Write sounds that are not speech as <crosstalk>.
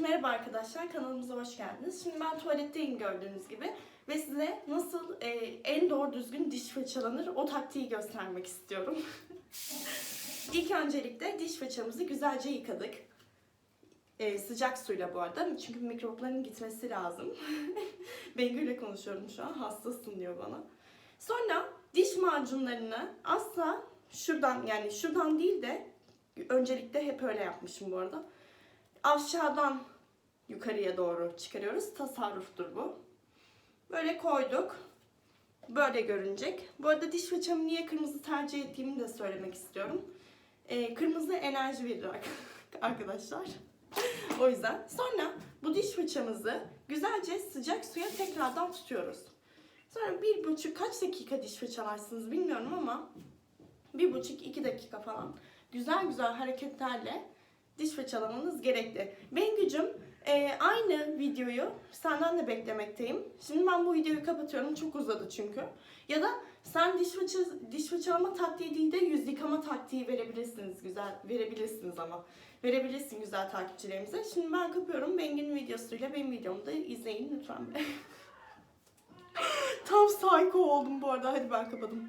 Merhaba arkadaşlar kanalımıza hoş geldiniz. Şimdi ben tuvaletteyim gördüğünüz gibi ve size nasıl e, en doğru düzgün diş fırçalanır o taktiği göstermek istiyorum. <laughs> İlk öncelikle diş fırçamızı güzelce yıkadık. E, sıcak suyla bu arada çünkü mikropların gitmesi lazım. <laughs> Bengü'yle konuşuyorum şu an hastasın diyor bana. Sonra diş macunlarını asla şuradan yani şuradan değil de öncelikle hep öyle yapmışım bu arada aşağıdan yukarıya doğru çıkarıyoruz. Tasarruftur bu. Böyle koyduk. Böyle görünecek. Bu arada diş fırçamı niye kırmızı tercih ettiğimi de söylemek istiyorum. Ee, kırmızı enerji verir ar- <laughs> arkadaşlar. <laughs> o yüzden. Sonra bu diş fırçamızı güzelce sıcak suya tekrardan tutuyoruz. Sonra bir buçuk kaç dakika diş fırçalarsınız bilmiyorum ama bir buçuk iki dakika falan güzel güzel hareketlerle diş fırçalamanız gerekli. Bengücüm e, aynı videoyu senden de beklemekteyim. Şimdi ben bu videoyu kapatıyorum. Çok uzadı çünkü. Ya da sen diş fırça diş fırçalama taktiği değil de yüz yıkama taktiği verebilirsiniz güzel. Verebilirsiniz ama. Verebilirsin güzel takipçilerimize. Şimdi ben kapıyorum. Bengi'nin videosuyla benim videomu da izleyin lütfen. <laughs> Tam psycho oldum bu arada. Hadi ben kapadım.